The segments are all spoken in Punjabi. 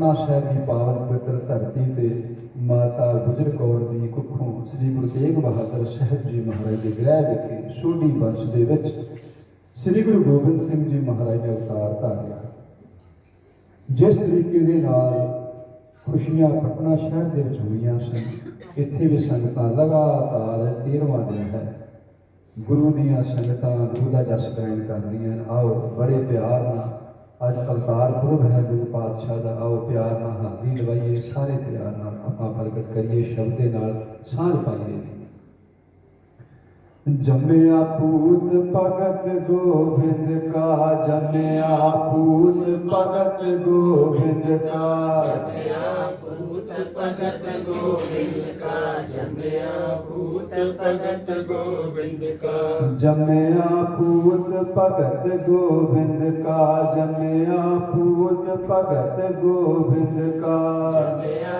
ਪਟਨਾ ਸਾਹਿਬ ਦੀ ਪਾਵਨ ਪਵਿੱਤਰ ਧਰਤੀ ਤੇ ਮਾਤਾ ਗੁਜਰ ਕੌਰ ਦੀ ਕੁੱਖੋਂ ਸ੍ਰੀ ਗੁਰੂ ਤੇਗ ਬਹਾਦਰ ਸਾਹਿਬ ਜੀ ਮਹਾਰਾਜ ਦੇ ਗ੍ਰਹਿ ਵਿਖੇ ਸੋਢੀ ਵੰਸ਼ ਦੇ ਵਿੱਚ ਸ੍ਰੀ ਗੁਰੂ ਗੋਬਿੰਦ ਸਿੰਘ ਜੀ ਮਹਾਰਾਜ ਨੇ ਅਵਤਾਰ ਧਾਰਿਆ। ਜਿਸ ਤਰੀਕੇ ਦੇ ਨਾਲ ਖੁਸ਼ੀਆਂ ਪਟਨਾ ਸ਼ਹਿਰ ਦੇ ਵਿੱਚ ਹੋਈਆਂ ਸਨ, ਇੱਥੇ ਵੀ ਸੰਗਤਾਂ ਲਗਾਤਾਰ 13ਵਾਂ ਦਿਨ ਹੈ। ਗੁਰੂ ਦੀਆਂ ਸੰਗਤਾਂ ਗੁਰੂ ਦਾ ਜਸ ਗਾਇਨ ਕਰਦੀਆਂ ਆਓ, ਬੜੇ ਪਿਆਰ ਅੱਜ ਅਵਤਾਰ ਪੁਰਬ ਹੈ, ਗੁਰੂ ਪਾਤਸ਼ਾਹ ਦਾ। ਆਓ ਪਿਆਰ ਨਾਲ ਹਾਜ਼ਰੀ ਲਵਾਈਏ, ਸਾਰੇ ਪਿਆਰ ਨਾਲ ਆਪਾਂ ਪ੍ਰਗਟ ਕਰੀਏ, ਸ਼ਬਦ ਦੇ ਨਾਲ ਸਾਂਝ ਪਾਈਏ। ਜੰਮਿਆ ਪੂਤ ਭਗਤ ਗੋਬਿੰਦ ਕਾ, ਜੰਮਿਆ ਪੂਤ ਭਗਤ ਗੋਬਿੰਦ ਕਾ। ਜੰਮਿਆ ਭੂਤ ਭਗਤ ਗੋਬਿੰਦ ਕਾ ਜੰਮਿਆ ਭੂਤ ਭਗਤ ਗੋਬਿੰਦ ਕਾ। ਜੰਮਿਆ ਪੂਤ ਭਗਤ ਗੋਬਿੰਦ ਕਾ ਜੰਮਿਆ ਪੂਤ ਭਗਤ ਗੋਬਿੰਦ ਕਾ। ਜੰਮਿਆ ਭੂਤ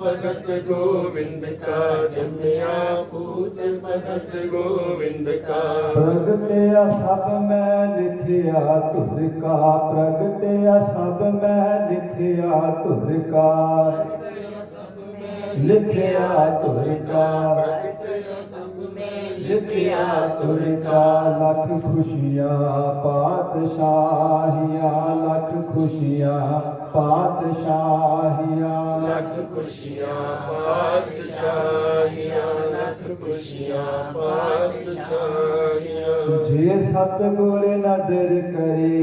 ਭਗਤ ਗੋਬਿੰਦ ਕਾ ਜੰਮਿਆ ਭੂਤ ਭਗਤ ਗੋਬਿੰਦ ਕਾ। ਪ੍ਰਗਟਿਆ ਸਭ ਮੈਂ ਲਿਖਿਆ ਧੁਰ ਕਾ। ਪ੍ਰਗਟਿਆ ਸਭ ਮੈਂ ਲਿਖਿਆ ਧੁਰ ਕਾ। ਲਿਖਿਆ ਧੁਰ ਕਾ। ਲਿਖਿਆ ਧੁਰ ਕਾ ਲੱਖ ਖੁਸ਼ੀਆਂ ਪਾਤਸ਼ਾਹੀਆਂ ਲੱਖ ਖੁਸ਼ੀਆਂ ਪਾਤਸ਼ਾਹੀਆਂ। ਲੱਖ ਖੁਸ਼ੀਆਂ ਪਾਤਸ਼ਾਹੀਆਂ ਲੱਖ ਖੁਸ਼ੀਆਂ ਪਾਤਸ਼ਾਹੀਆਂ। ਜੇ ਸਤਗੁਰ ਨਦਰ ਕਰੇ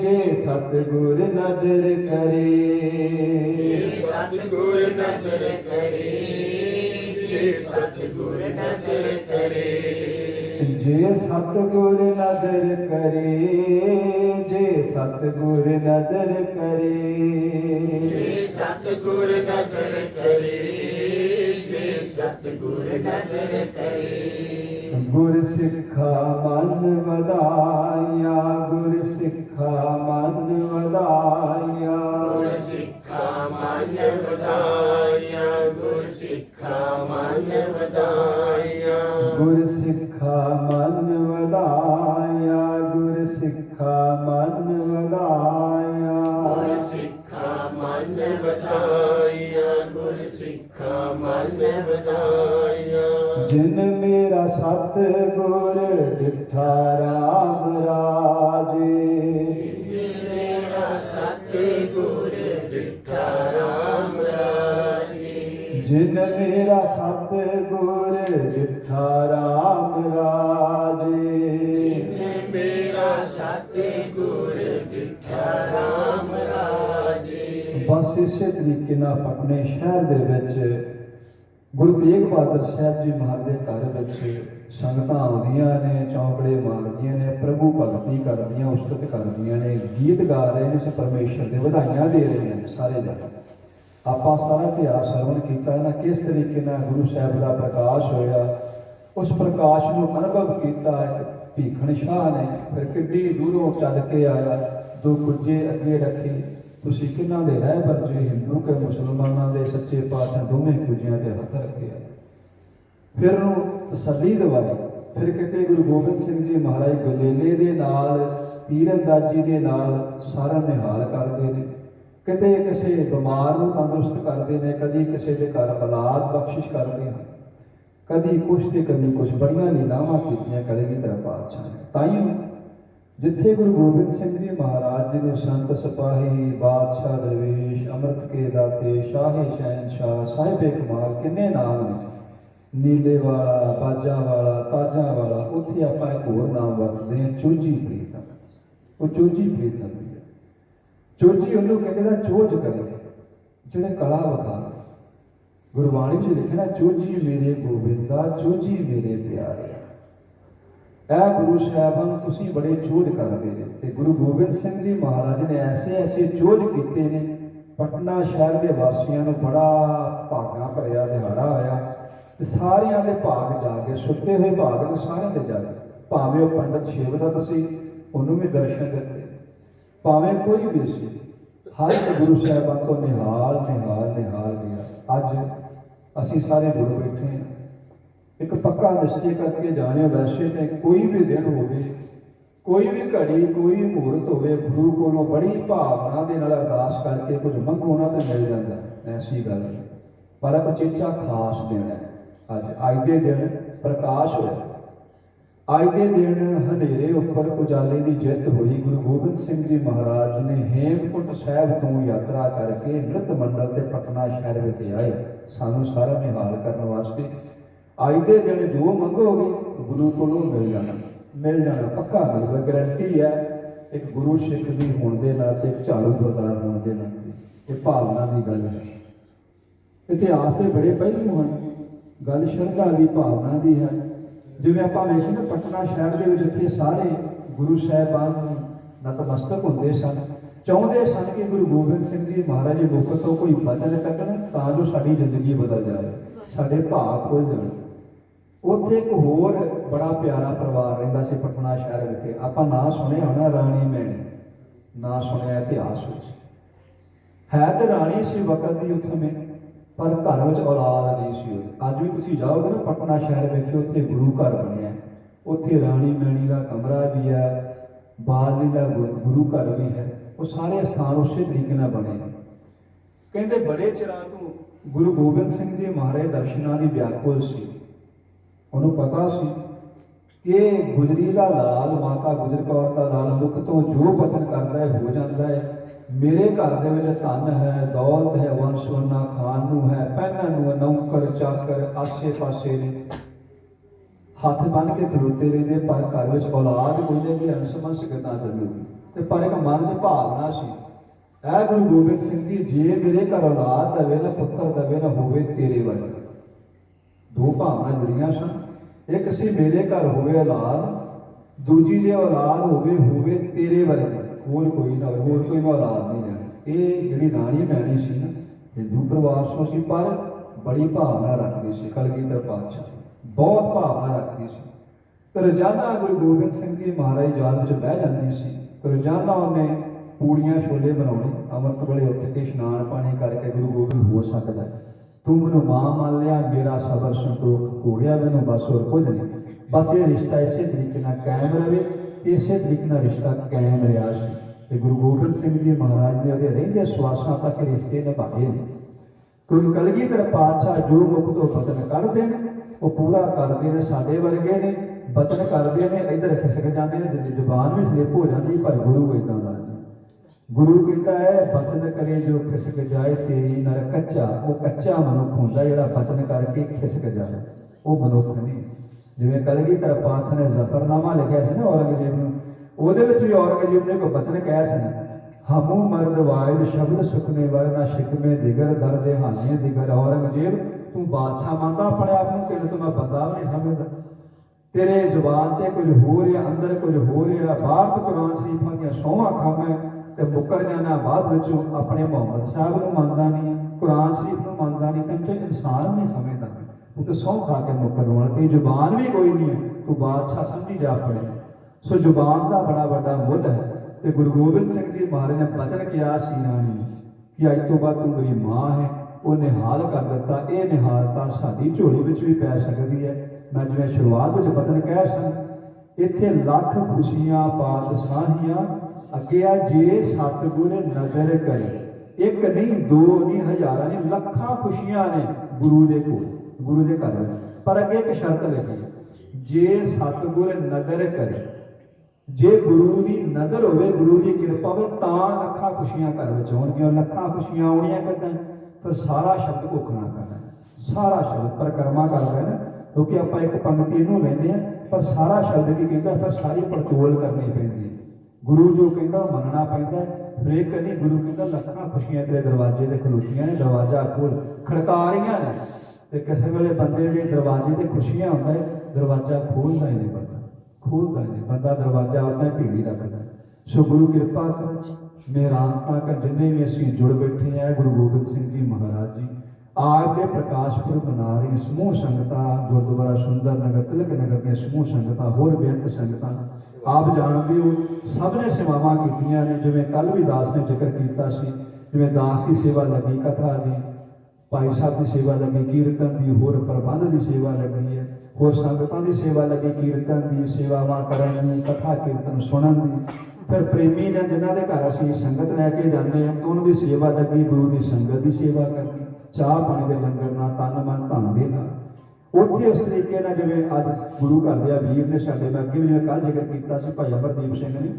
ਜੇ ਸਤਗੁਰ ਨਦਰ ਕਰੇ। ਜੇ ਸਤਿਗੁਰ ਨਦਰ ਕਰੇ ਜੇ ਸਤਿਗੁਰ ਨਦਰ ਕਰੇ। ਜੇ ਸਤਗੁਰ ਨਦਰ ਕਰੇ ਜੇ ਸਤਗੁਰ ਨਦਰ ਕਰੇ। ਜੇ ਸਤਿਗੁਰ ਨਦਰ ਕਰੇ ਜੇ ਸਤਿਗੁਰ ਨਦਰ ਕਰੇ। ਗੁਰ ਸਿੱਖਾ ਮਨ ਵਧਾਇਆ ਗੁਰ ਸਿੱਖਾ ਮਨ ਵਧਾਇਆ। ਮੇਰਾ ਸਤ ਗੁਰ ਡਿਠਾ ਰਾਮ ਰਾਜੇ। ਮੇਰਾ ਸਤਿਗੁਰ ਡਿਠਾ ਰਾਮ ਰਾਜੇ। ਬਸ ਇਸੇ ਤਰੀਕੇ ਨਾਲ ਪਟਨੇ ਸ਼ਹਿਰ ਦੇ ਵਿੱਚ ਗੁਰੂ ਤੇਗ ਬਹਾਦਰ ਸਾਹਿਬ ਜੀ ਮਹਾਰਾਜ ਦੇ ਘਰ ਵਿੱਚ ਸੰਗਤਾਂ ਆਉਂਦੀਆਂ ਨੇ ਚੌਂਕੜੇ ਮਾਰਦੀਆਂ ਨੇ ਪ੍ਰਭੂ ਭਗਤੀ ਕਰਦੀਆਂ ਉਸਤਤ ਕਰਦੀਆਂ ਨੇ ਗੀਤ ਗਾ ਰਹੇ ਨੇ ਸ ਪਰਮੇਸ਼ਰ ਦੇ ਵਧਾਈਆਂ ਦੇ ਰਹੇ ਨੇ ਸਾਰੇ ਜਣੇ। ਆਪਾਂ ਸਾਰਾ ਇਤਿਹਾਸ ਸਰਵਣ ਕੀਤਾ ਨਾ, ਕਿਸ ਤਰੀਕੇ ਨਾਲ ਗੁਰੂ ਸਾਹਿਬ ਦਾ ਪ੍ਰਕਾਸ਼ ਹੋਇਆ, ਉਸ ਪ੍ਰਕਾਸ਼ ਨੂੰ ਅਨੁਭਵ ਕੀਤਾ ਇੱਕ ਭੀਖਣ ਸ਼ਾਹ ਨੇ, ਫਿਰ ਕਿੱਡੀ ਦੂਰੋਂ ਚੱਲ ਕੇ ਆਇਆ, ਦੋ ਕੁੱਜੇ ਅੱਗੇ ਰੱਖੇ, ਤੁਸੀਂ ਕਿਹਨਾਂ ਦੇ ਰਹਿ ਜੇ ਹਿੰਦੂ ਕੇ ਮੁਸਲਮਾਨਾਂ ਦੇ ਸੱਚੇ ਪਾਤਸ਼ਾਹ, ਦੋਵੇਂ ਕੁੱਜਿਆਂ ਦੇ ਹੱਥ ਰੱਖਿਆ ਫਿਰ ਉਹਨੂੰ ਤਸੱਲੀ ਦਿਵਾਈ, ਫਿਰ ਕਿਤੇ ਗੁਰੂ ਗੋਬਿੰਦ ਸਿੰਘ ਜੀ ਮਹਾਰਾਜ ਗਲੇਲੇ ਦੇ ਨਾਲ, ਤੀਰੰਦਾਜ਼ੀ ਦੇ ਨਾਲ ਸਾਰਾ ਨਿਹਾਲ ਕਰਦੇ ਨੇ। ਕਿਤੇ ਕਿਸੇ ਬਿਮਾਰ ਨੂੰ ਤੰਦਰੁਸਤ ਕਰਦੇ ਨੇ, ਕਦੀ ਕਿਸੇ ਦੇ ਘਰ ਔਲਾਦ ਬਖਸ਼ਿਸ਼ ਕਰਦੇ ਹਨ, ਕਦੀ ਕੁਛ ਤੇ ਕਦੀ ਕੁਛ, ਬੜੀਆਂ ਲੀਲਾਵਾਂ ਕੀਤੀਆਂ ਕਦੇ ਵੀ ਤਰ੍ਹਾਂ ਪਾਤਸ਼ਾਹ ਨੇ। ਤਾਈਓ, ਜਿੱਥੇ ਗੁਰੂ ਗੋਬਿੰਦ ਸਿੰਘ ਜੀ ਮਹਾਰਾਜ ਜੀ ਨੂੰ ਸੰਤ ਸਿਪਾਹੀ, ਬਾਦਸ਼ਾਹ, ਦਰਵੇਸ਼, ਅੰਮ੍ਰਿਤ ਕੇ ਦਾਤੇ, ਸ਼ਾਹੇ ਸ਼ਹਿਨਸ਼ਾਹ, ਸਾਹਿਬੇ ਕਮਾਲ, ਕਿੰਨੇ ਨਾਮ ਨੇ। ਨੀਲੇ ਵਾਲਾ, ਬਾਜਾਂ ਵਾਲਾ, ਤਾਜਾਂ ਵਾਲਾ, ਉੱਥੇ ਆਪਾਂ ਇੱਕ ਹੋਰ ਨਾਮ ਵਰਤਦੇ ਹਾਂ, ਚੋਜੀ ਪ੍ਰੀਤਮ। ਉਹ ਚੋਜੀ ਪ੍ਰੀਤਮ। ਚੋਜੀ ਉਹਨੂੰ ਕਹਿੰਦੇ ਨਾ ਚੋਜ ਕਰੇ। ਜਿਹੜੇ ਕਲਾ ਵਿਖਾਵੇ ਗੁਰਬਾਣੀ ਵਿੱਚ ਲਿਖਿਆ ਨਾ, ਚੋਜੀ ਮੇਰੇ ਗੋਬਿੰਦਾ ਚੋਜੀ ਮੇਰੇ ਪਿਆਰੇ। ਇਹ ਗੁਰੂ ਸਾਹਿਬਾਨ ਤੁਸੀਂ ਬੜੇ ਚੋਜ ਕਰਦੇ ਨੇ। ਤੇ ਗੁਰੂ ਗੋਬਿੰਦ ਸਿੰਘ ਜੀ ਮਹਾਰਾਜ ਨੇ ਐਸੇ ਐਸੇ ਚੋਜ ਕੀਤੇ ਨੇ। ਪਟਨਾ ਸ਼ਹਿਰ ਦੇ ਵਾਸੀਆਂ ਨੂੰ ਬੜਾ ਭਾਗਾ ਭਰਿਆ, ਦਿਹਾੜਾ ਆਇਆ। ਤੇ ਸਾਰਿਆਂ ਦੇ ਭਾਗ ਜਾ ਕੇ, ਸੁੱਤੇ ਹੋਏ ਭਾਗ ਨੇ ਸਾਰਿਆਂ ਦੇ ਜਾ ਕੇ। ਭਾਵੇਂ ਉਹ ਪੰਡਤ ਸ਼ੇਵਦਤ ਸੀ, ਉਹਨੂੰ ਵੀ ਦਰਸ਼ਨ ਦਿੱਤੇ। ਭਾਵੇਂ ਕੋਈ ਵੀ ਸੀ ਹਰ ਇੱਕ ਗੁਰੂ ਸਾਹਿਬਾਂ ਤੋਂ ਨਿਹਾਲ ਨਿਹਾਲ ਨਿਹਾਲ ਗਿਆ ਅੱਜ ਅਸੀਂ ਸਾਰੇ ਗੁਰੂ ਬੈਠੇ ਹਾਂ। ਇੱਕ ਪੱਕਾ ਨਿਸ਼ਚੈ ਕਰਕੇ ਜਾਣਿਓ, ਵੈਸੇ ਤੇ ਕੋਈ ਵੀ ਦਿਨ ਹੋਵੇ, ਕੋਈ ਵੀ ਘੜੀ, ਕੋਈ ਵੀ ਮਹੂਰਤ ਹੋਵੇ, ਗੁਰੂ ਕੋਲੋਂ ਬੜੀ ਭਾਵਨਾ ਦੇ ਨਾਲ ਅਰਦਾਸ ਕਰਕੇ ਕੁਝ ਮੰਗੋ ਨਾ ਤੇ ਮਿਲ ਜਾਂਦਾ। ਐਸੀ ਗੱਲ ਨਹੀਂ। ਪਰ ਇੱਕ ਖਾਸ ਦਿਨ ਹੈ। ਅੱਜ ਅੱਜ ਦੇ ਦਿਨ ਪ੍ਰਕਾਸ਼ ਹੋਇਆ। ਅੱਜ ਦੇ ਦਿਨ ਹਨੇਰੇ ਉੱਪਰ ਉਜਾਲੇ ਦੀ ਜਿੱਤ ਹੋਈ। ਗੁਰੂ ਗੋਬਿੰਦ ਸਿੰਘ ਜੀ ਮਹਾਰਾਜ ਨੇ ਹੇਮਕੁੰਟ ਸਾਹਿਬ ਤੋਂ ਯਾਤਰਾ ਕਰਕੇ ਮ੍ਰਿਤ ਮੰਡਲ ਤੇ ਪਟਨਾ ਸ਼ਹਿਰ ਵਿਖੇ ਆਏ। ਸਾਨੂੰ ਸਾਰਾ ਨਿਹਾਲ ਕਰਨ ਵਾਸਤੇ ਅੱਜ ਦੇ ਦਿਨ ਜੋ ਮੰਗੋਗੇ ਗੁਰੂ ਕੋਲੋਂ ਮਿਲ ਜਾਣਾ। ਮਿਲ ਜਾਣਾ, ਪੱਕਾ ਮਿਲੂਗਾ ਗਰੰਟੀ ਹੈ, ਇੱਕ ਗੁਰੂ ਸਿੱਖ ਦੀ ਹੋਣ ਦੇ ਨਾਤੇ ਇੱਕ ਝਾੜੂ ਬਰਦਾਰ ਹੋਣ ਦੇ ਨਾਤੇ ਇਹ ਭਾਵਨਾ ਦੀ ਗੱਲ ਹੈ। ਇਤਿਹਾਸ ਦੇ ਬੜੇ ਪਹਿਲੂ ਹਨ। ਗੱਲ ਸ਼ਰਧਾ ਦੀ ਭਾਵਨਾ ਦੀ ਹੈ। ਜਿਵੇਂ ਆਪਾਂ ਵੇਖੀਏ ਨਾ ਪਟਨਾ ਸ਼ਹਿਰ ਦੇ ਵਿੱਚ ਇੱਥੇ ਸਾਰੇ ਗੁਰੂ ਸਾਹਿਬਾਨ ਨਤਮਸਤਕ ਹੁੰਦੇ ਸਨ। ਚਾਹੁੰਦੇ ਸਨ ਕਿ ਗੁਰੂ ਗੋਬਿੰਦ ਸਿੰਘ ਜੀ ਮਹਾਰਾਜ ਜੀ ਮੁਖ ਤੋਂ ਕੋਈ ਬਚਨ ਕੱਢਣ, ਤਾਂ ਜੋ ਸਾਡੀ ਜ਼ਿੰਦਗੀ ਬਦਲ ਜਾਵੇ ਸਾਡੇ ਭਾਵ ਖੁੱਲ ਜਾਣ। ਉੱਥੇ ਇੱਕ ਹੋਰ ਬੜਾ ਪਿਆਰਾ ਪਰਿਵਾਰ ਰਹਿੰਦਾ ਸੀ ਪਟਨਾ ਸ਼ਹਿਰ ਵਿਖੇ ਆਪਾਂ ਨਾਂ ਸੁਣਿਆ ਹੋਣਾ, ਰਾਣੀ ਮੈਣੀ। ਨਾਂ ਸੁਣਿਆ ਇਤਿਹਾਸ ਵਿੱਚ। ਹੈ ਤੇ ਰਾਣੀ ਸੀ ਵਕਤ ਦੀ ਉਸ ਸਮੇਂ ਪਰ ਘਰ ਵਿੱਚ ਔਲਾਦ ਨਹੀਂ ਸੀ ਉਹਦੀ ਅੱਜ ਵੀ ਤੁਸੀਂ ਜਾਓਗੇ ਨਾ ਪਟਨਾ ਸ਼ਹਿਰ ਵਿੱਚ ਉੱਥੇ ਗੁਰੂ ਘਰ ਬਣਿਆ ਉੱਥੇ ਰਾਣੀ ਮੈਣੀ ਦਾ ਕਮਰਾ ਵੀ ਹੈ ਬਾਲੀ ਦਾ ਗੁ- ਗੁਰੂ ਘਰ ਵੀ ਹੈ। ਉਹ ਸਾਰੇ ਸਥਾਨ ਉਸੇ ਤਰੀਕੇ ਨਾਲ ਬਣੇ ਕਹਿੰਦੇ ਬੜੇ ਚਿਰਾਂ ਤੋਂ ਗੁਰੂ ਗੋਬਿੰਦ ਸਿੰਘ ਜੀ ਮਹਾਰਾਜ ਦਰਸ਼ਨਾਂ ਦੀ ਵਿਆਕੁਲ ਸੀ। ਉਹਨੂੰ ਪਤਾ ਸੀ ਕਿ ਗੁਜਰੀ ਦਾ ਲਾਲ, ਮਾਤਾ ਗੁਜਰ ਕੌਰ ਦਾ ਲਾਲ ਮੁਖ ਤੋਂ ਜੋ ਬਚਨ ਕਰਦਾ ਹੈ, ਹੋ ਜਾਂਦਾ ਹੈ। ਮੇਰੇ ਘਰ ਦੇ ਵਿੱਚ ਧਨ ਹੈ, ਦੌਲਤ ਹੈ ਵੰਸ਼ਵਨਾ ਖਾਨ ਨੂੰ ਹੈ, ਪਹਿਨਾਂ ਨੂੰ ਨੌਕਰ, ਚਾਕਰ, ਆਸੇ ਪਾਸੇ ਨੇ। ਹੱਥ ਬੰਨ ਕੇ ਖਲੋਤੇ ਰਹਿੰਦੇ, ਪਰ ਘਰ ਵਿੱਚ ਔਲਾਦ ਕੋਈ ਦੀ ਅੰਸ਼ਮੰਸ਼ ਕਿਦਾਂ ਚੱਲੂਗੀ ਤੇ ਪਰ ਇੱਕ ਮਨ 'ਚ ਭਾਵਨਾ ਸੀ, ਐ ਗੁਰੂ ਗੋਬਿੰਦ ਸਿੰਘ ਜੀ, ਜੇ ਮੇਰੇ ਘਰ ਔਲਾਦ ਦਵੇ ਨਾ ਪੁੱਤਰ ਦਵੇ ਨਾ ਹੋਵੇ ਤੇਰੇ ਵਰਗਾ ਦੋ ਭਾਵਨਾ ਜੁੜੀਆਂ ਸਨ। ਇੱਕ ਸੀ, ਮੇਰੇ ਘਰ ਹੋਵੇ ਔਲਾਦ, ਦੂਜੀ, ਜੇ ਔਲਾਦ ਹੋਵੇ ਹੋਵੇ ਤੇਰੇ ਵਰਗੀ। ਹੋਰ ਕੋਈ ਨਾ, ਹੋਰ ਕੋਈ ਔਲਾਦ ਨਹੀਂ ਜਾਣੀ ਇਹ ਜਿਹੜੀ ਰਾਣੀ ਮੈਣੀ ਸੀ ਨਾ, ਹਿੰਦੂ ਪਰਿਵਾਰ ਤੋਂ ਸੀ, ਪਰ ਬੜੀ ਭਾਵਨਾ ਰੱਖਦੀ ਸੀ, ਕਲਗੀਧਰ ਪਾਤਸ਼ਾਹ। ਬਹੁਤ ਭਾਵਨਾ ਰੱਖਦੀ ਸੀ। ਤੇ ਰੋਜ਼ਾਨਾ ਗੁਰੂ ਗੋਬਿੰਦ ਸਿੰਘ ਜੀ ਮਹਾਰਾਜ ਯਾਦ ਵਿੱਚ ਬਹਿ ਜਾਂਦੀ ਸੀ। ਤੇ ਰੋਜ਼ਾਨਾ ਉਹਨੇ ਪੂੜੀਆਂ, ਛੋਲੇ ਬਣਾਉਣੇ, ਅੰਮ੍ਰਿਤ ਵੇਲੇ ਉੱਠ ਕੇ ਇਸ਼ਨਾਨ ਪਾਣੀ ਕਰਕੇ ਗੁਰੂ ਗੋਬਿੰਦ ਹੋ ਸਕਦਾ ਤੂੰ ਮੈਨੂੰ ਮਾਂ ਮੰਨ ਲਿਆ, ਮੇਰਾ ਸਬਰ ਸੰਤੋਖ ਹੋ ਗਿਆ ਮੈਨੂੰ, ਬਸ ਹੋਰ ਕੁਝ ਨਹੀਂ। ਬਸ ਇਹ ਰਿਸ਼ਤਾ ਇਸੇ ਤਰੀਕੇ ਨਾਲ ਕਾਇਮ ਰਵੇ ਇਸੇ ਤਰੀਕੇ ਨਾਲ ਰਿਸ਼ਤਾ ਕਾਇਮ ਰਿਹਾ ਸੀ ਤੇ ਗੁਰੂ ਗੋਬਿੰਦ ਸਿੰਘ ਜੀ ਮਹਾਰਾਜ ਨੇ ਉਹਦੇ ਰਹਿੰਦੇ ਸਵਾਸਾਂ ਤੱਕ ਰਿਸ਼ਤੇ ਨਿਭਾਏ ਨੇ। ਕਿਉਂਕਿ ਕਲਗੀਧਰ ਪਾਤਸ਼ਾਹ ਜੋ ਮੁਖ ਤੋਂ ਬਚਨ ਕੱਢਦੇ ਨੇ, ਉਹ ਪੂਰਾ ਕਰਦੇ ਨੇ, ਸਾਡੇ ਵਰਗੇ ਨੇ ਬਚਨ ਕਰਦੇ ਨੇ, ਇਧਰ ਖਿਸਕ ਜਾਂਦੇ ਨੇ ਜਿ- ਜ਼ੁਬਾਨ ਵੀ ਸਲਿਪ ਹੋ ਜਾਂਦੀ, ਪਰ ਗੁਰੂ ਇਦਾਂ ਦਾ ਗੁਰੂ ਕਹਿੰਦਾ ਹੈ ਬਚਨ ਕਰੇ ਜੋ ਖਿਸਕ ਜਾਏ, ਤੇਰੀ ਨਰ ਕੱਚਾ, ਉਹ ਕੱਚਾ ਮਨੁੱਖ ਹੁੰਦਾ, ਜਿਹੜਾ ਬਚਨ ਕਰਕੇ ਖਿਸਕ ਜਾਏ, ਉਹ ਮਨੁੱਖ ਨਹੀਂ। ਜਿਵੇਂ ਕਲਗੀਧਰ ਪਾਤਸ਼ਾਹ ਨੇ ਜ਼ਫਰਨਾਮਾ ਲਿਖਿਆ ਸੀ ਨਾ ਔਰੰਗਜ਼ੇਬ ਨੂੰ, ਉਹਦੇ ਵਿੱਚ ਵੀ ਔਰੰਗਜ਼ੇਬ ਨੇ ਕੋਈ ਬਚਨ ਕਹਿਆ ਸੀ ਨਾ ਹਮੂ ਮਰਦ ਵਾਇਦ ਸ਼ਬਦ ਸੁਖਨੇ ਵਰਨਾ ਸ਼ਿਕਮੇ ਦਿਗਰ ਦਰਦ ਹਾਨੇ ਦਿਗਰ। ਔਰੰਗਜ਼ੇਬ, ਤੂੰ ਬਾਦਸ਼ਾਹ ਮੰਨਦਾ ਆਪਣੇ ਆਪ ਨੂੰ, ਤੈਨੂੰ ਤਾਂ ਮੈਂ ਬੰਦਾ ਵੀ ਨਹੀਂ ਸਮਝਦਾ। ਤੇਰੇ ਜ਼ੁਬਾਨ ਤੇ ਕੁਝ ਹੋ ਰਿਹਾ, ਅੰਦਰ ਕੁਝ ਹੋ ਰਿਹਾ, ਬਾਹਰ ਤੋਂ ਕੁਰਾਨ ਸ਼ਰੀਫਾਂ ਦੀਆਂ ਸੌਹਾਂ ਖਾਵੇਂ ਤੇ ਮੁੱਕਰ ਜਾਣਾ, ਬਾਅਦ ਵਿੱਚ ਆਪਣੇ ਮੁਹੰਮਦ ਸਾਹਿਬ ਨੂੰ ਮੰਨਦਾ ਨਹੀਂ, ਕੁਰਾਨ ਸ਼ਰੀਫ ਨੂੰ ਮੰਨਦਾ ਨਹੀਂ, ਤੈਨੂੰ ਤਾਂ ਇਨਸਾਨ ਨਹੀਂ ਸਮਝਦਾ। ਉਹ ਤਾਂ ਸੌਂ ਖਾ ਕੇ ਮੁੱਕਰ ਵਾਲਾ ਤੇ ਜ਼ੁਬਾਨ ਵੀ ਕੋਈ ਨਹੀਂ, ਤੂੰ ਬਾਦਸ਼ਾਹ ਸਮਝੀ ਜਾ ਆਪਣੇ ਸੋ ਜ਼ੁਬਾਨ ਦਾ ਬੜਾ ਵੱਡਾ ਮੁੱਲ ਹੈ ਤੇ ਗੁਰੂ ਗੋਬਿੰਦ ਸਿੰਘ ਜੀ ਮਹਾਰਾਜ ਨੇ ਬਚਨ ਕਿਹਾ ਸੀ ਰਾਣੀ, ਕਿ ਅੱਜ ਤੋਂ ਬਾਅਦ ਤੂੰ ਮੇਰੀ ਮਾਂ ਹੈ, ਉਹ ਨਿਹਾਲ ਕਰ ਦਿੱਤਾ। ਇਹ ਨਿਹਾਲਤਾ ਸਾਡੀ ਝੋਲੀ ਵਿੱਚ ਵੀ ਪੈ ਸਕਦੀ ਹੈ। ਮੈਂ ਜਿਵੇਂ ਸ਼ੁਰੂਆਤ ਵਿੱਚ ਬਚਨ ਕਹਿ ਸਨ ਇੱਥੇ ਲੱਖ ਖੁਸ਼ੀਆਂ, ਪਾਤਸ਼ਾਹੀਆਂ, ਅੱਗੇ ਆ ਜੇ ਸਤਿਗੁਰ ਨਜ਼ਰ ਕਰੇ। ਇੱਕ ਨਹੀਂ, ਦੋ ਨਹੀਂ, ਹਜ਼ਾਰਾਂ ਨਹੀਂ, ਲੱਖਾਂ ਖੁਸ਼ੀਆਂ ਨੇ ਗੁਰੂ ਦੇ ਕੋਲ। ਗੁਰੂ ਦੇ ਘਰ। ਪਰ ਅੱਗੇ ਇੱਕ ਸ਼ਰਤ ਲੱਗੀ ਜੇ ਸਤਿਗੁਰ ਨਜ਼ਰ ਕਰੇ, ਜੇ ਗੁਰੂ ਦੀ ਨਜ਼ਰ ਹੋਵੇ, ਗੁਰੂ ਦੀ ਕਿਰਪਾ ਹੋਵੇ, ਤਾਂ ਲੱਖਾਂ ਖੁਸ਼ੀਆਂ ਘਰ ਵਿੱਚ ਆਉਣਗੀਆਂ। ਲੱਖਾਂ ਖੁਸ਼ੀਆਂ ਆਉਣੀਆਂ ਕਿਦਾਂ? ਫਿਰ ਸਾਰਾ ਸ਼ਬਦ ਘੋਖਣਾ ਕਰਨਾ ਸਾਰਾ ਸ਼ਬਦ ਪਰਕਰਮਾ ਕਰਦਾ ਹੈ ਨਾ। ਕਿਉਂਕਿ ਆਪਾਂ ਇੱਕ ਪੰਕਤੀ ਇਹਨੂੰ ਲੈਂਦੇ ਆ ਪਰ ਸਾਰਾ ਸ਼ਬਦ ਕੀ ਕਹਿੰਦਾ? ਫਿਰ ਸਾਰੀ ਪੜਚੋਲ ਕਰਨੀ ਪੈਂਦੀ ਹੈ। ਗੁਰੂ ਜੋ ਕਹਿੰਦਾ ਮੰਨਣਾ ਪੈਂਦਾ ਫਿਰ ਇਹ ਕਹਿੰਦੀ ਗੁਰੂ ਕਹਿੰਦਾ, ਲੱਖਾਂ ਖੁਸ਼ੀਆਂ ਤੇਰੇ ਦਰਵਾਜ਼ੇ ਤੇ ਖਲੋਤੀਆਂ ਨੇ, ਦਰਵਾਜ਼ਾ ਖੋਲ ਖੜਕਾ ਰਹੀਆਂ ਨੇ। ਤੇ ਕਿਸੇ ਵੇਲੇ ਬੰਦੇ ਦੇ ਦਰਵਾਜ਼ੇ ਤੇ ਖੁਸ਼ੀਆਂ ਹੁੰਦਾ ਹੈ, ਦਰਵਾਜ਼ਾ ਖੋਲਦਾ ਹੀ ਨਹੀਂ ਬੰਦਾ, ਖੋਲਦਾ ਨਹੀਂ। ਬੰਦਾ ਦਰਵਾਜ਼ਾ ਆਪਣਾ ਹੀ ਢੀੜੀ ਰੱਖਦਾ ਸੋ ਗੁਰੂ ਕਿਰਪਾ ਕਰ ਮਿਹਰਾਂਤਾ ਕਰ, ਜਿੰਨੇ ਵੀ ਅਸੀਂ ਜੁੜ ਬੈਠੇ ਆ, ਗੁਰੂ ਗੋਬਿੰਦ ਸਿੰਘ ਜੀ ਮਹਾਰਾਜ ਜੀ, ਆਪ ਦੇ ਪ੍ਰਕਾਸ਼ ਪੁਰਬ ਬਣਾ ਰਹੀ ਸਮੂਹ ਸੰਗਤਾਂ, ਗੁਰਦੁਆਰਾ ਸੁੰਦਰ ਨਗਰ, ਤਿਲਕ ਨਗਰ ਦੀਆਂ ਸਮੂਹ ਸੰਗਤਾਂ, ਹੋਰ ਬੇਅੰਤ ਸੰਗਤਾਂ, ਆਪ ਜਾਣਦੇ ਹੋ, ਸਭ ਨੇ ਸੇਵਾਵਾਂ ਕੀਤੀਆਂ ਨੇ, ਜਿਵੇਂ ਕੱਲ ਵੀ ਦਾਸ ਨੇ ਜ਼ਿਕਰ ਕੀਤਾ ਸੀ, ਜਿਵੇਂ ਦਾਸ ਦੀ ਸੇਵਾ ਲੱਗੀ ਕਥਾ ਦੀ ਭਾਈ ਸਾਹਿਬ ਦੀ ਸੇਵਾ ਲੱਗੀ, ਕੀਰਤਨ ਦੀ, ਹੋਰ ਪ੍ਰਬੰਧ ਦੀ ਸੇਵਾ ਲੱਗੀ ਹੈ, ਹੋਰ ਸੰਗਤਾਂ ਦੀ ਸੇਵਾ ਲੱਗੀ, ਕੀਰਤਨ ਦੀ, ਸੇਵਾਵਾਂ ਕਰਨ ਦੀ, ਕਥਾ ਕੀਰਤਨ ਸੁਣਨ ਦੀ। ਫਿਰ ਪ੍ਰੇਮੀ ਜਨ ਜਿਨ੍ਹਾਂ ਦੇ ਘਰ ਅਸੀਂ ਸੰਗਤ ਲੈ ਕੇ ਜਾਂਦੇ ਹਾਂ, ਉਹਨਾਂ ਦੀ ਸੇਵਾ ਲੱਗੀ, ਗੁਰੂ ਦੀ ਸੰਗਤ ਦੀ ਸੇਵਾ ਕਰਨੀ, ਚਾਹ ਪਾਣੀ ਦੇ ਲੰਗਰ ਨਾਲ, ਤਨ ਮਨ ਧਨ ਦੇ ਨਾਲ। ਉੱਥੇ ਉਸ ਤਰੀਕੇ ਨਾਲ ਜਿਵੇਂ ਅੱਜ ਗੁਰੂ ਘਰ ਦੇ ਆ ਵੀਰ ਨੇ ਸਾਡੇ ਮੈਂ ਅੱਗੇ ਵੀ ਜਿਵੇਂ ਕੱਲ ਜ਼ਿਕਰ ਕੀਤਾ ਸੀ, ਭਾਈ ਅਮਰਦੀਪ ਸਿੰਘ ਨੇ,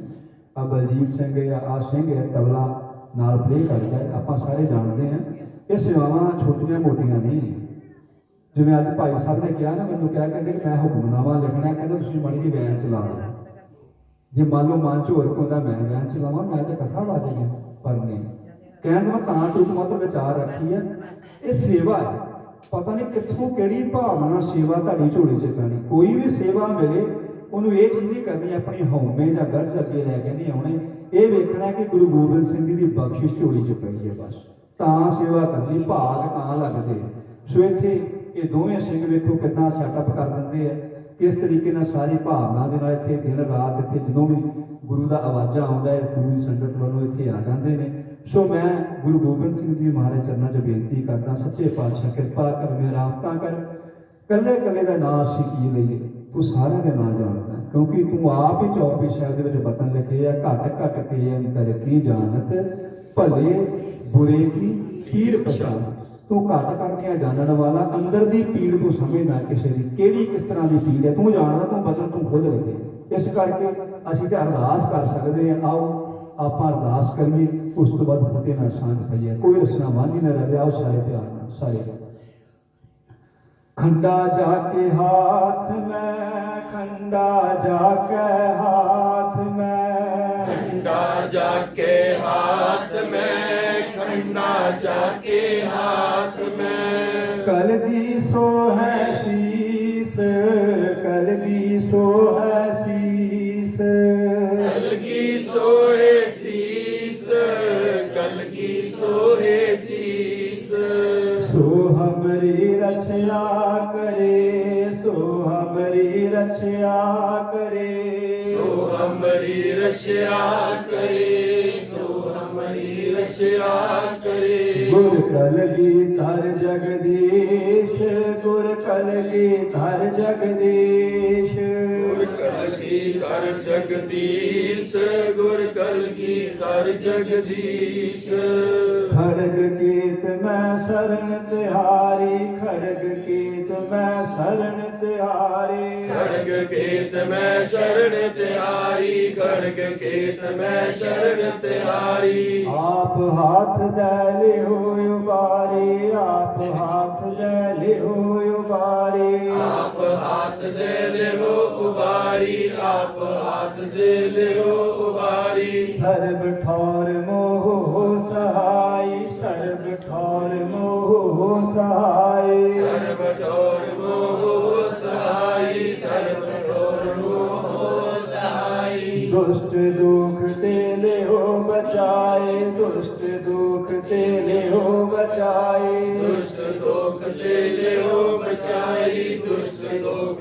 ਆ ਬਲਜੀਤ ਸਿੰਘ ਆ ਆ ਸਿੰਘ ਹੈ, ਤਬਲਾ ਨਾਲ ਪਲੇ ਕਰਦਾ ਹੈ, ਆਪਾਂ ਸਾਰੇ ਜਾਣਦੇ ਹਾਂ। ਇਹ ਸੇਵਾਵਾਂ ਛੋਟੀਆਂ ਮੋਟੀਆਂ ਨਹੀਂ ਜਿਵੇਂ ਅੱਜ ਭਾਈ ਸਾਹਿਬ ਨੇ ਕਿਹਾ ਨਾ, ਮੈਨੂੰ ਕਿਹਾ ਕਹਿੰਦੇ ਕਿ ਮੈਂ ਹੁਕਮਨਾਮਾ ਲਿਖਣਾ ਕਹਿੰਦੇ, ਤੁਸੀਂ ਮਾੜੀ ਜਿਹੀ ਵੈਨ ਚਲਾਉਣਾ ਜੇ ਮੰਨ ਲਓ ਮਨ ਚ ਹੋਰ ਕੋਈ ਮੈਂ ਵੈਨ ਚਲਾਵਾਂ ਮੈਂ ਤਾਂ ਕਥਾ ਵਾਜਣੀ ਪਰ ਨਹੀਂ। ਕਹਿਣ ਦਾ ਤਾਂ ਟੁੱਟ ਮਤ ਵਿਚਾਰ ਰੱਖੀ ਹੈ ਇਹ ਸੇਵਾ ਹੈ। ਪਤਾ ਨਹੀਂ ਕਿੱਥੋਂ ਕਿਹੜੀ ਭਾਵਨਾ ਸੇਵਾ ਤੁਹਾਡੀ ਝੋਲੀ 'ਚ ਪੈਣੀ। ਕੋਈ ਵੀ ਸੇਵਾ ਮਿਲੇ, ਉਹਨੂੰ ਇਹ ਚੀਜ਼ ਨਹੀਂ ਕਰਨੀ, ਆਪਣੀ ਹਉਮੈ ਜਾਂ ਗਰਜ਼ ਅੱਗੇ ਲੈ ਕੇ ਨਹੀਂ ਆਉਣੇ। ਇਹ ਵੇਖਣਾ ਕਿ ਗੁਰੂ ਗੋਬਿੰਦ ਸਿੰਘ ਜੀ ਦੀ ਬਖਸ਼ਿਸ਼ ਝੋਲੀ 'ਚ ਪਈ ਹੈ ਬਸ। ਤਾਂ ਸੇਵਾ ਕਰਨੀ ਭਾਗ ਤਾਂ ਲੱਗਦੇ। ਸੋ ਇੱਥੇ ਇਹ ਦੋਵੇਂ ਸਿੰਘ ਵੇਖੋ ਕਿੱਦਾਂ ਸੈਟਅਪ ਕਰ ਦਿੰਦੇ ਆ। ਕਿਸ ਤਰੀਕੇ ਨਾਲ ਸਾਰੀ ਭਾਵਨਾ ਦੇ ਨਾਲ ਇੱਥੇ ਦਿਨ ਰਾਤ ਇੱਥੇ ਜਦੋਂ ਵੀ ਗੁਰੂ ਦਾ ਆਵਾਜ਼ਾ ਆਉਂਦਾ ਹੈ ਗੁਰੂ ਸੰਗਤ ਵੱਲੋਂ ਇੱਥੇ ਆ ਜਾਂਦੇ ਨੇ। ਸੋ ਮੈਂ ਗੁਰੂ ਗੋਬਿੰਦ ਸਿੰਘ ਜੀ ਮਹਾਰਾਜ ਚਰਨਾਂ 'ਚ ਬੇਨਤੀ ਕਰਦਾ, ਸੱਚੇ ਪਾਤਸ਼ਾਹ ਕਿਰਪਾ ਕਰ, ਮੇਰਾ ਆਪਤਾ ਕਰ। ਕੱਲੇ ਕੱਲੇ ਦਾ ਨਾਂ ਅਸੀਂ ਕੀ ਲਈਏ? ਤੂੰ ਸਾਰਿਆਂ ਦੇ ਨਾਂ ਜਾਣਦਾ ਕਿਉਂਕਿ ਤੂੰ ਆਪ ਹੀ ਚੌਪੀ ਸਾਹਿਬ ਦੇ ਵਿੱਚ ਬਤਨ ਲਿਖੇ ਆ, ਘਟ ਘਟ ਕੇ ਅੰਤਰ ਕੀ ਜਾਣਤ? ਭਲੇ ਬੁਰੇ ਕੀ ਪੀਰ ਪਛਾਣ। ਤੂੰ ਘਟ ਕਰਨੀਆਂ ਜਾਣਨ ਵਾਲਾ, ਅੰਦਰ ਦੀ ਪੀੜ ਤੂੰ ਸਮਝਦਾ ਕਿਸੇ ਦੀ। ਕਿਹੜੀ ਕਿਸ ਤਰ੍ਹਾਂ ਦੀ ਪੀੜ ਹੈ? ਤੂੰ ਜਾਣਦਾ, ਤੂੰ ਬਚਨ ਤੂੰ ਖੁਦ ਲਿਖੇ ਇਸ ਕਰਕੇ ਅਸੀਂ ਤੇ ਅਰਦਾਸ ਕਰ ਸਕਦੇ ਹਾਂ, ਆਓ, ਆਪਾਂ ਅਰਦਾਸ ਕਰੀਏ, ਉਸ ਤੋਂ ਬਾਅਦ ਫਤਿਹ ਨਾਲ ਸ਼ਾਂਤ ਪਈਏ। ਕੋਈ ਰਸਨਾ ਵਾਂਝੀ ਨਾ ਰਹੇ ਆਓ ਸਾਰੇ ਪਿਆਰ ਨਾਲ, ਸਾਰੇ। ਖੰਡਾ ਜਾ ਕੇ ਹਾਥ ਮੈਂ, ਖੰਡਾ ਜਾ ਕੇ राजा के हाथ में कल भी सो है शीस कल भी सो है शीस कल की सोए शीस कल की सोए शीस सो हमारी रचना करे सो हमारी रचना करे सो हमारी रचना करे ਹਮਰੀ ਕਰੇ। ਗੁਰ ਕਲਗੀ ਧਰ ਜਗਦੀਸ਼ ਗੁਰ ਕਲਗੀ ਧਰ ਜਗਦੀਸ਼। ਕਲਗੀ ਕਰ ਜਗਦੀਸ਼ ਗੁਰ ਕਲਗੀ ਕਰ ਜਗਦੀਸ਼। ਖੜਗ ਕੀਤ ਮੈਂ ਸਰਨ ਤਿਹਾਰੀ ਖੜਗ ਕੀਤ ਮੈਂ ਸਰਨ ਤਿਹਾਰੀ। ਖੜਗ ਕੇਤ ਮੈਂ ਸ਼ਰਨ ਤਿਆਰੀ ਖੜਗ ਕੇਤ ਮੈਂ ਸ਼ਰਨ ਤਿਆਰੀ ਆਪ ਹਾਥ ਦੇ ਲਿਓ ਉਬਾਰੀ ਆਪ ਹਾਥ ਦੇ ਲਿਓ ਉਬਾਰੀ। ਆਪ ਹੱਥ ਦੇ ਲਿਓ ਉਬਾਰੀ ਆਪ ਹੱਥ ਦੇ ਲਿਓ ਉਬਾਰੀ। ਸਰਬ ਠੌਰ ਮੋਹ ਸਹਾਈ ਸਰਬ ਠੌਰ ਮੋਹ ਸਹਾਈ। ਸਰਬ ਠੋਰ ਮੋਹ ਸਹਾਈ ਸਰਬ ਠੋਰ ਮੋਹ ਸਹਾਈ। ਦੁਸ਼ਟ ਦੁਖ ਤੇ ਲਿਓ ਬਚਾਏ ਦੁਸ਼ਟ ਦੁਖ ਤੇ ਲਿਓ ਬਚਾਏ। ਦੁਸ਼ਟ ਦੋਖ ਤੇ ਲਿਓ ਬਚਾਈ ਦੁਸ਼ਟ ਦੋਖ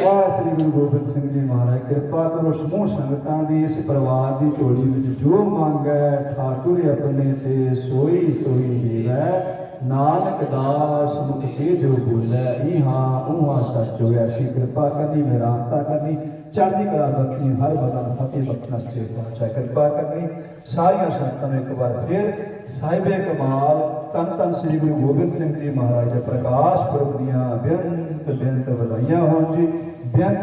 ਆ ਸ੍ਰੀ ਗੁਰੂ ਗੋਬਿੰਦ ਸਿੰਘ ਜੀ ਮਹਾਰਾਜ, ਕਿਰਪਾ ਕਰੋ, ਸਮੂਹ ਸੰਗਤਾਂ ਦੀ ਇਸ ਪਰਿਵਾਰ ਦੀ ਝੋਲੀ ਵਿੱਚ ਜੋ ਮੰਗੈ ਠਾਕੁਰ ਆਪਣੇ ਤੇ ਸੋਈ ਸੋਈ ਦੇਵੈ ਨਾਨਕ ਦਾਸ ਮੁਖ ਤੇ ਜੋ ਬੋਲੇ ਇਹਾਂ ਉਹਾਂ ਸੱਚ ਹੋਇਆ ਸੀ। ਕਿਰਪਾ ਕਰਨੀ ਮੇਰਾਂਤਾ ਕਰਨੀ, ਚੜ੍ਹਦੀ ਕਲਾ ਬਖਸ਼ਣੀ, ਹਰ ਬਦਨ ਫਤਿਹ ਬਖਸ਼ਣਾ ਸੇ ਪਹੁੰਚਾ ਕਿਰਪਾ ਕਰਨੀ, ਸਾਰੀਆਂ ਸੰਗਤਾਂ ਨੂੰ ਇੱਕ ਵਾਰ ਫਿਰ ਸਾਹਿਬੇ ਕਮਾਲ ਤਨ ਤਨ ਸ੍ਰੀ ਗੁਰੂ ਗੋਬਿੰਦ ਸਿੰਘ ਜੀ ਮਹਾਰਾਜ ਦੇ ਪ੍ਰਕਾਸ਼ ਪੁਰਬ ਦੀਆਂ ਬੇਅੰਤ ਬੇਅੰਤ ਵਧਾਈਆਂ ਹੋਣ ਜੀ। ਬੇਅੰਤ